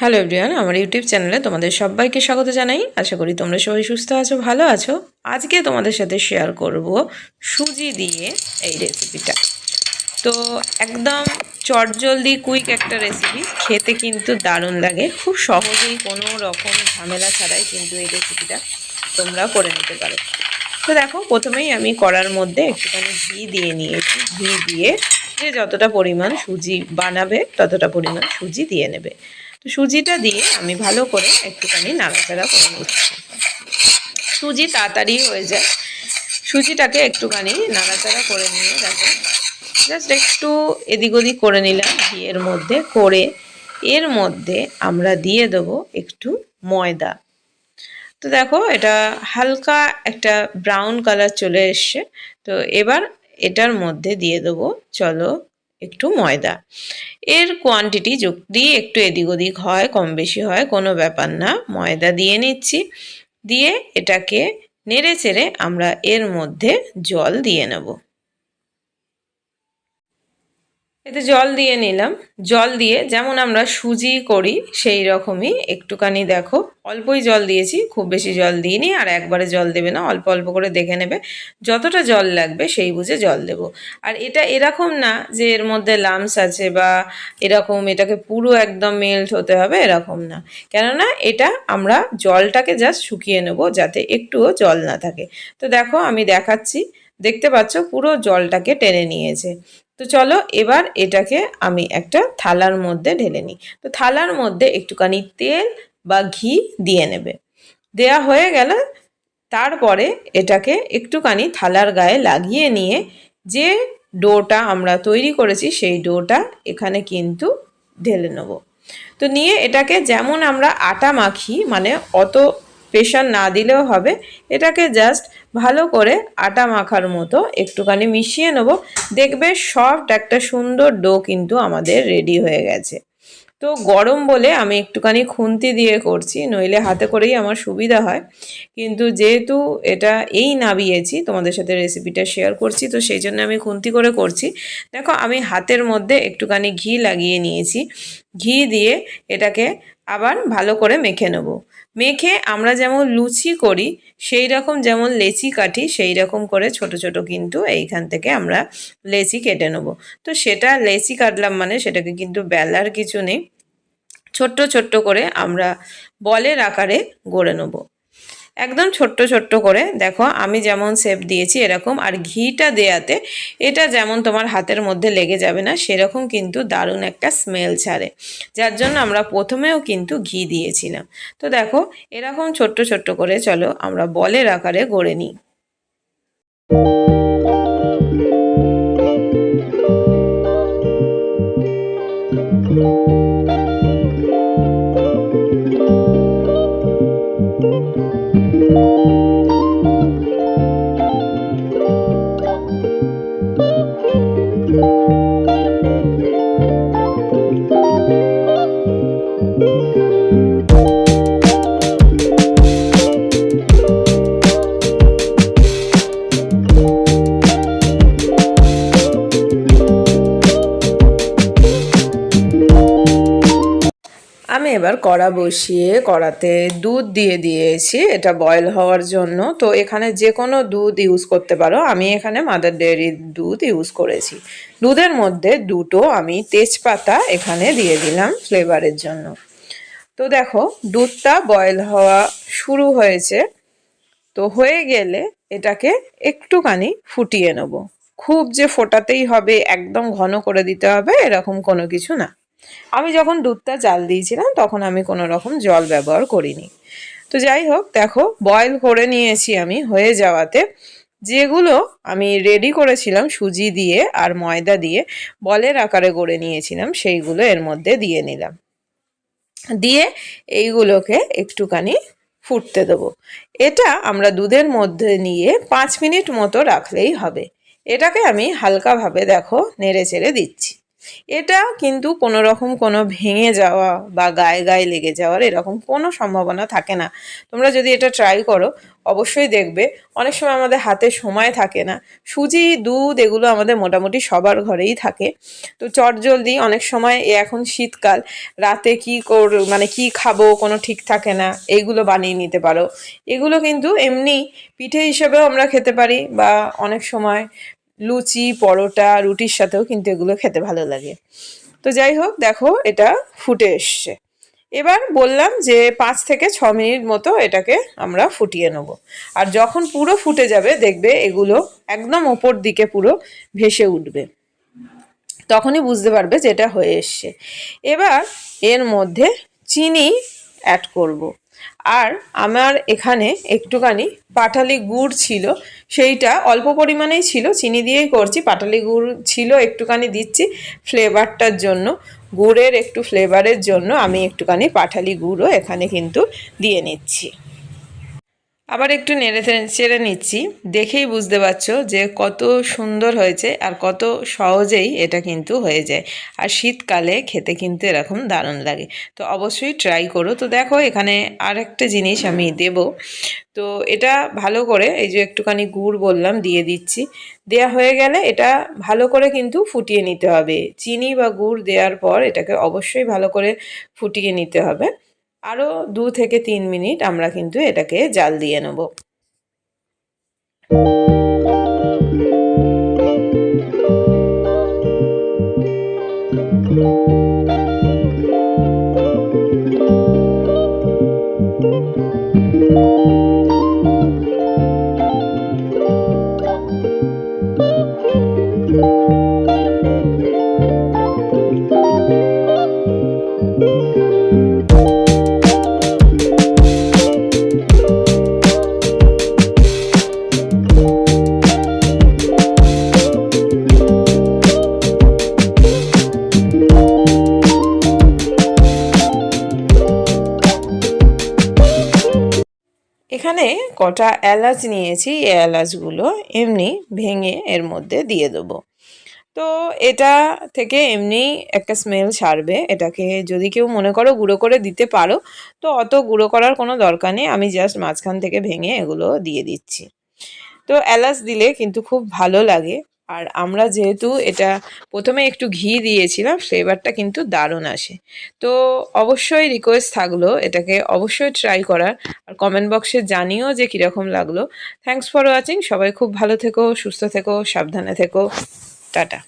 Hello everyone আমার YouTube চ্যানেলে তোমাদের সবাইকে স্বাগত জানাই। আশা করি তোমরা সবাই সুস্থ আছো, ভালো আছো। আজকে তোমাদের সাথে শেয়ার করব সুজি দিয়ে এই রেসিপিটা তো একদম চটজলদি কুইক একটা রেসিপি খেতে কিন্তু দারুণ লাগে। খুব সহজেই কোনো রকম ঝামেলা ছাড়াই কিন্তু এই রেসিপিটা তোমরা করে নিতে পারো। তো দেখো, প্রথমেই আমি কড়ার মধ্যে একটুখানি ঘি দিয়ে নিয়েছি। ঘি দিয়ে যে যতটা পরিমাণ সুজি বানাবে, ততটা পরিমাণ সুজি দিয়ে নেবে। সুজিটা দিয়ে আমি ভালো করে একটুখানি নাড়াচাড়া করে নিচ্ছি। সুজি তাড়াতাড়ি হয়ে যায়। সুজিটাকে একটুখানি নাড়াচাড়া করে নিয়ে দেখো। জাস্ট একটু এদিক ওদিক করে নিলাম ঘিয়ের মধ্যে। করে এর মধ্যে আমরা দিয়ে দেবো একটু ময়দা। তো দেখো এটা হালকা একটা ব্রাউন কালার চলে এসছে। তো এবার এটার মধ্যে দিয়ে দেবো, চলো একটু ময়দা। এর কোয়ান্টিটি যদি একটু এদিক ওদিক হয়, কম বেশি হয়, কোনো ব্যাপার না। ময়দা দিয়ে নিচ্ছি। দিয়ে এটাকে নেড়ে চেড়ে আমরা এর মধ্যে জল দিয়ে নেব। এতে জল দিয়ে নিলাম। জল দিয়ে যেমন আমরা সুজি করি, সেই রকমই। একটুখানি দেখো, অল্পই জল দিয়েছি, খুব বেশি জল দিইনি, আর একবারে জল দেবে না, অল্প অল্প করে দেখে নেবে। যতটা জল লাগবে, সেই বুঝে জল দেব। আর এটা এরকম না যে এর মধ্যে লামস আছে বা এরকম এটাকে পুরো একদম মেল্ট হতে হবে, এরকম না। কেননা এটা আমরা জলটাকে জাস্ট শুকিয়ে নেব, যাতে একটুও জল না থাকে। তো দেখো, আমি দেখাচ্ছি। দেখতে পাচ্ছ পুরো জলটাকে টেনে নিয়েছে। তো চলো এবার এটাকে আমি একটা থালার মধ্যে ঢেলে নিই। তো থালার মধ্যে একটুখানি তেল বা ঘি দিয়ে নেবে। দেয়া হয়ে গেলে, তারপরে এটাকে একটুখানি থালার গায়ে লাগিয়ে নিয়ে যে ডোটা আমরা তৈরি করেছি সেই ডোটা এখানে কিন্তু ঢেলে নেব। তো নিয়ে এটাকে যেমন আমরা আটা মাখি মানে অত প্রেশার না দিলেও হবে, এটাকে জাস্ট ভালো করে আটা মাখার মতো একটুখানি মিশিয়ে নেব। দেখবে সফট একটা সুন্দর ডো কিন্তু আমাদের রেডি হয়ে গেছে। তো গরম বলে আমি একটুখানি খুন্তি দিয়ে করছি, নইলে হাতে করেই আমার সুবিধা হয়। কিন্তু যেহেতু এটা এই নাবিয়েছি, তোমাদের সাথে রেসিপিটা শেয়ার করছি, তো সেই জন্য আমি খুন্তি করে করছি। দেখো, আমি হাতের মধ্যে একটুখানি ঘি লাগিয়ে নিয়েছি। ঘি দিয়ে এটাকে আবার ভালো করে মেখে নেব। মেখে আমরা যেমন লুচি করি, সেই রকম যেমন লেচি কাটি, সেই রকম করে ছোট ছোট কিন্তু এইখান থেকে আমরা লেচি কেটে নেব। তো সেটা লেচি কাটলাম মানে সেটাকে কিন্তু বেলার কিছু নেই, ছোট্ট ছোট্ট করে আমরা বলের আকারে গড়ে নেব। একদম ছোট্ট ছোট্ট করে। দেখো, আমি যেমন শেপ দিয়েছি এরকম, আর ঘিটা দেয়াতে এটা যেমন তোমার হাতের মধ্যে লেগে যাবে না, সেরকম কিন্তু দারুণ একটা স্মেল ছাড়ে। যার জন্য আমরা প্রথমেও কিন্তু ঘি দিয়েছিলাম। তো দেখো, এরকম ছোট্ট ছোট্ট করে চলো, আমরা বলের আকারে গড়ে নিই। এবার কড়া বসিয়ে কড়াতে দুধ দিয়ে দিয়েছি। এটা বয়েল হওয়ার জন্য। তো এখানে যে কোনো দুধ ইউজ করতে পারো। আমি এখানে মাদার ডেয়ারির দুধ ইউজ করেছি। দুধের মধ্যে দুটো আমি তেজপাতা এখানে দিয়ে দিলাম ফ্লেভারের জন্য। তো দেখো, দুধটা বয়েল হওয়া শুরু হয়েছে। তো হয়ে গেলে এটাকে একটুখানি ফুটিয়ে নেব। খুব যে ফোটাতেই হবে, একদম ঘন করে দিতে হবে, এরকম কোনো কিছু না। আমি যখন দুধটা জাল দিয়েছিলাম, তখন আমি কোনো রকম জল ব্যবহার করিনি। তো যাই হোক, দেখো বয়েল করে নিয়েছি আমি হয়ে যাওয়াতে। যেগুলো আমি রেডি করেছিলাম সুজি দিয়ে আর ময়দা দিয়ে, বলের আকারে গড়ে নিয়েছিলাম, সেইগুলো এর মধ্যে দিয়ে নিলাম। দিয়ে এইগুলোকে একটুখানি ফুটতে দেবো। এটা আমরা দুধের মধ্যে নিয়ে পাঁচ মিনিট মতো রাখলেই হবে। এটাকে আমি হালকাভাবে, দেখো নেড়ে চেড়ে দিচ্ছি। এটা কিন্তু কোনো রকম কোনো ভেঙে যাওয়া বা গায়ে গায়ে লেগে যাওয়ার এরকম কোনো সম্ভাবনা থাকে না। তোমরা যদি এটা ট্রাই করো, অবশ্যই দেখবে, অনেক সময় আমাদের হাতে সময় থাকে না। সুজি, দুধ এগুলো আমাদের মোটামুটি সবার ঘরেই থাকে। তো চট জলদি অনেক সময় এখন শীতকাল, রাতে কি কর মানে কি খাব, কোনো ঠিক থাকে না এইগুলো বানিয়ে নিতে পারো। এগুলো কিন্তু এমনি পিঠে হিসেবেও আমরা খেতে পারি বা অনেক সময় লুচি, পরোটা, রুটির সাথেও কিন্তু এগুলো খেতে ভালো লাগে। তো যাই হোক, দেখো এটা ফুটে এসছে। এবার বললাম যে পাঁচ থেকে ছ মিনিট মতো এটাকে আমরা ফুটিয়ে নেব। আর যখন পুরো ফুটে যাবে, দেখবে এগুলো একদম ওপর দিকে পুরো ভেসে উঠবে। তখনই বুঝতে পারবে যে এটা হয়ে এসছে। এবার এর মধ্যে চিনি অ্যাড করব। আর আমার এখানে একটুখানি পাটালি গুড় ছিল, সেইটা অল্প পরিমাণেই ছিল, চিনি দিয়েই করছি, পাটালি গুড় ছিল, একটুখানি দিচ্ছি ফ্লেভারটার জন্য, গুড়ের একটু ফ্লেভারের জন্য আমি একটুখানি পাটালি গুড়ও এখানে কিন্তু দিয়ে নিচ্ছি। আবার একটু নেড়ে চেড়ে নিচ্ছি। দেখেই বুঝতে পারছ যে কত সুন্দর হয়েছে আর কত সহজেই এটা কিন্তু হয়ে যায়। আর শীতকালে খেতে কিন্তু এরকম দারুণ লাগে। তো অবশ্যই ট্রাই করো। তো দেখো এখানে আর একটা জিনিস আমি দেব। তো এটা ভালো করে এই যে একটুখানি গুড় বললাম দিয়ে দিচ্ছি। দেয়া হয়ে গেলে এটা ভালো করে কিন্তু ফুটিয়ে নিতে হবে। চিনি বা গুড় দেওয়ার পর এটাকে অবশ্যই ভালো করে ফুটিয়ে নিতে হবে। আরও দু থেকে তিন মিনিট আমরা কিন্তু এটাকে জাল দিয়ে নেব। এখানে কটা এলাচ নিয়েছি, এই এলাচগুলো এমনি ভেঙে এর মধ্যে দিয়ে দেবো। তো এটা থেকে এমনি একটা স্মেল ছাড়বে। এটাকে যদি কেউ মনে করো গুঁড়ো করে দিতে পারো, তো অত গুঁড়ো করার কোনো দরকার নেই। আমি জাস্ট মাঝখান থেকে ভেঙে এগুলো দিয়ে দিচ্ছি। তো এলাচ দিলে কিন্তু খুব ভালো লাগে। আর আমরা যেহেতু এটা প্রথমে একটু ঘি দিয়েছিলাম ফ্লেভারটা কিন্তু দারুণ আসে। তো অবশ্যই রিকোয়েস্ট থাকল, এটাকে অবশ্যই ট্রাই করার। আর কমেন্ট বক্সে জানিও যে কীরকম লাগল। থ্যাংকস ফর ওয়াচিং সবাই খুব ভালো থেকো, সুস্থ থেকো, সাবধানে থেকো। টাটা।